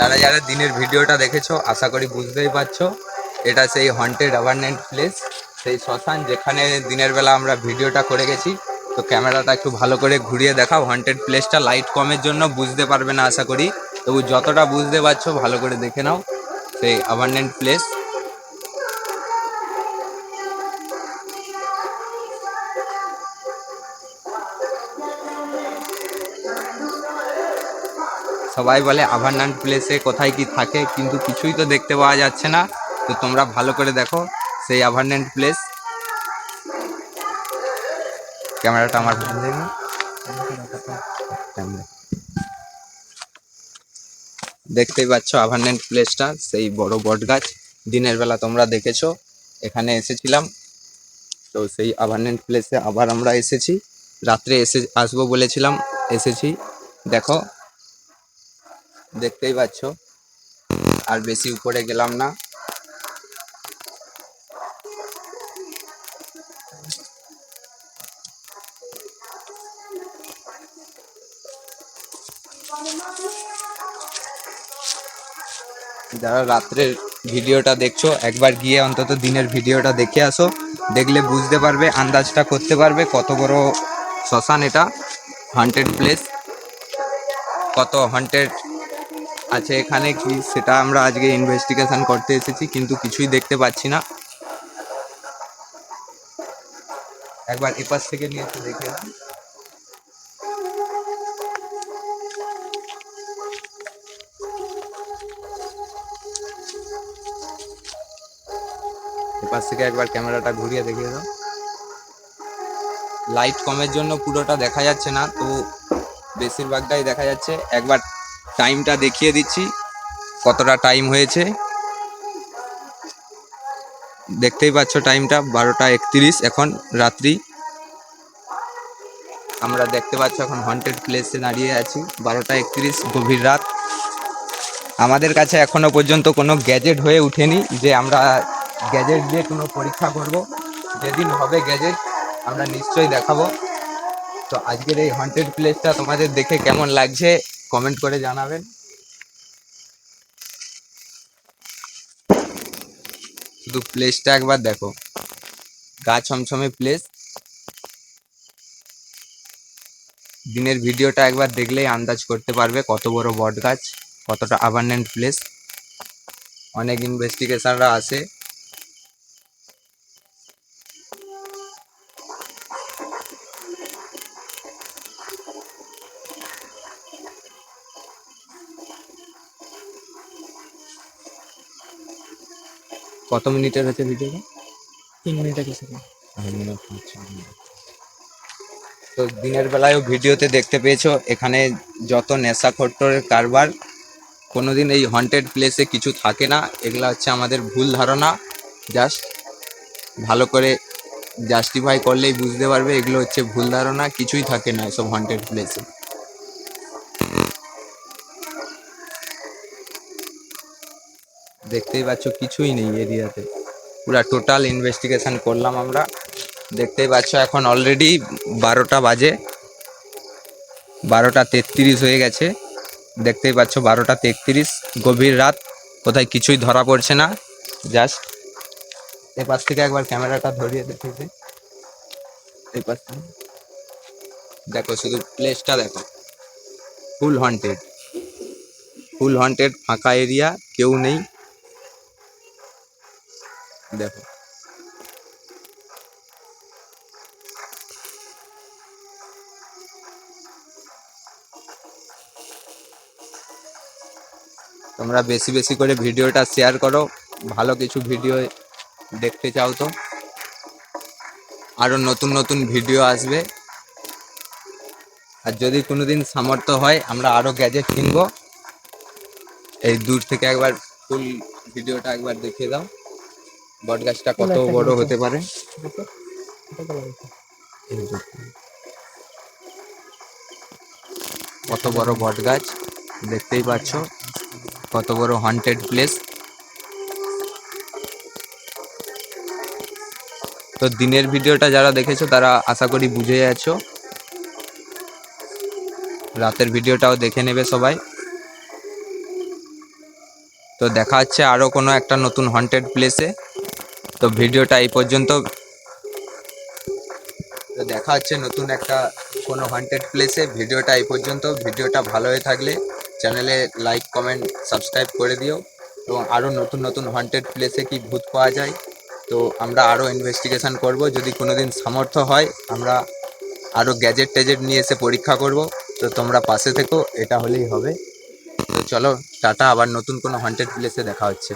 যারা যারা দিনের ভিডিওটা দেখেছ, আশা করি বুঝতেই পারছ, এটা সেই হন্টেড অ্যাভারনেন্ট প্লেস সেই শ্মশান যেখানে দিনের বেলা আমরা ভিডিওটা করে গেছি। তো ক্যামেরাটা একটু ভালো করে ঘুরিয়ে দেখাও হন্টেড প্লেসটা লাইট কমের জন্য বুঝতে পারবে না, আশা করি। তবু যতটা বুঝতে পারছ, ভালো করে দেখে নাও, সেই অ্যাভারনেন্ট প্লেস সবাই বলে আভারনান্ট প্লেসে কোথায় কি থাকে, কিন্তু কিছুই তো দেখতে পাওয়া যাচ্ছে না। তো তোমরা ভালো করে দেখো সেই আভারনেন্ট প্লেস। ক্যামেরাটা আমার দেখতেই পাচ্ছ আভারনেন্ট প্লেসটা, সেই বড় বট গাছ দিনের বেলা তোমরা দেখেছ, এখানে এসেছিলাম। তো সেই আভারনেন্ট প্লেসে আবার আমরা এসেছি। রাত্রে এসে আসব বলেছিলাম, এসেছি। দেখো দেখতেই পাচ্ছ। আর বেশি উপরে গেলাম না। যারা রাত্রের ভিডিওটা দেখছ, একবার গিয়ে অন্তত দিনের ভিডিওটা দেখে আসো। দেখলে বুঝতে পারবে আন্দাজটা করতে পারবে কত বড় শ্মশান এটা। হান্টেড প্লেস কত হান্টেড আছে এখানে কি সেটা আমরা আজকে ইনভেস্টিগেশন করতে এসেছি, কিন্তু কিছুই দেখতে পাচ্ছি না। একবার এপাশ থেকে নিয়ে একটু দেখে। এপাশ থেকে একবার ক্যামেরাটা ঘুরিয়ে দেখিয়ে দাও। লাইট কমের জন্য পুরোটা দেখা যাচ্ছে না, তো বেশিরভাগটাই দেখা যাচ্ছে। একবার টাইমটা দেখিয়ে দিচ্ছি, কতটা টাইম হয়েছে। দেখতেই পাচ্ছ টাইমটা, বারোটা একত্রিশ, এখন রাত্রি। আমরা দেখতে পাচ্ছ এখন হন্টেড প্লেসে দাঁড়িয়ে আছি, বারোটা একত্রিশ, গভীর রাত। আমাদের কাছে এখনও পর্যন্ত কোনো গ্যাজেট হয়ে ওঠেনি যে আমরা গ্যাজেট দিয়ে কোনো পরীক্ষা করব। যেদিন হবে গ্যাজেট আমরা নিশ্চয়ই দেখাবো। তো আজকের এই হন্টেড প্লেসটা তোমাদের দেখে কেমন লাগছে? কমেন্ট করে জানাবেন। শুধু প্লেসটা একবার দেখো। গা ছমছমে প্লেস দিনের ভিডিওটা একবার দেখলেই আন্দাজ করতে পারবে কত বড় বট গাছ কতটা আবান্ডেন্ট প্লেস অনেক ইনভেস্টিগেশনরা আসে কত মিনিটের হচ্ছে ভিডিওটা? তিন মিনিটে কিছু না। তো দিনের বেলায়ও ভিডিওতে দেখতে পেয়েছ এখানে যত নেশা খট্টরের কারবার কোনোদিন এই হন্টেড প্লেসে কিছু থাকে না এগুলা হচ্ছে আমাদের ভুল ধারণা। জাস্ট ভালো করে জাস্টিফাই করলেই বুঝতে পারবে এগুলো হচ্ছে ভুল ধারণা কিছুই থাকে না এসব হন্টেড প্লেসে দেখতেই পাচ্ছ কিছুই নেই এরিয়াতে। পুরা টোটাল ইনভেস্টিগেশন করলাম আমরা। দেখতেই পাচ্ছ এখন অলরেডি বারোটা বাজে। বারোটা তেত্রিশ হয়ে গেছে। দেখতেই পাচ্ছ বারোটা তেত্রিশ। গভীর রাত। কোথায় কিছুই ধরা পড়ছে না। জাস্ট এপাশ থেকে একবার ক্যামেরাটা ধরিয়ে দেখেছি। এপাশ থেকে। দেখো শুধু প্লেসটা দেখো। ফুল হন্টেড ফুল হন্টেড ফাঁকা এরিয়া কেউ নেই। দেখো। তোমরা বেশি বেশি করে ভিডিওটা শেয়ার করো। ভালো কিছু ভিডিও দেখতে চাও তো। আরও নতুন নতুন ভিডিও আসবে। আর যদি কোনো দিন সামর্থ্য হয়, আমরা আরও গ্যাজেট কিনবো। এই দূর থেকে একবার ফুল ভিডিওটা একবার দেখিয়ে দাও। বট গাছটা কত বড় হতে পারে। কত বড় বট গাছ দেখতেই পাচ্ছ। কত বড় হন্টেড প্লেস তো দিনের ভিডিওটা যারা দেখেছ তারা আশা করি বুঝে যাচ্ছো রাতের ভিডিওটাও দেখে নেবে সবাই। তো দেখা হচ্ছে আরও কোনো একটা নতুন হন্টেড প্লেসে তো ভিডিওটা এই পর্যন্ত। তো দেখা হচ্ছে নতুন একটা কোনো হন্টেড প্লেসে ভিডিওটা এই পর্যন্ত। ভিডিওটা ভালো হয়ে থাকলে চ্যানেলে লাইক কমেন্ট সাবস্ক্রাইব করে দিও। এবং আরও নতুন নতুন হন্টেড প্লেসে কি ভূত পাওয়া যায়, তো আমরা আরও ইনভেস্টিগেশন করব। যদি কোনো দিন সামর্থ্য হয়, আমরা আরও গ্যাজেট ট্যাজেট নিয়ে এসে পরীক্ষা করব। তো তোমরা পাশে থেকো, এটা হলেই হবে। চলো, টাটা। আবার নতুন কোনো হন্টেড প্লেসে দেখা হচ্ছে।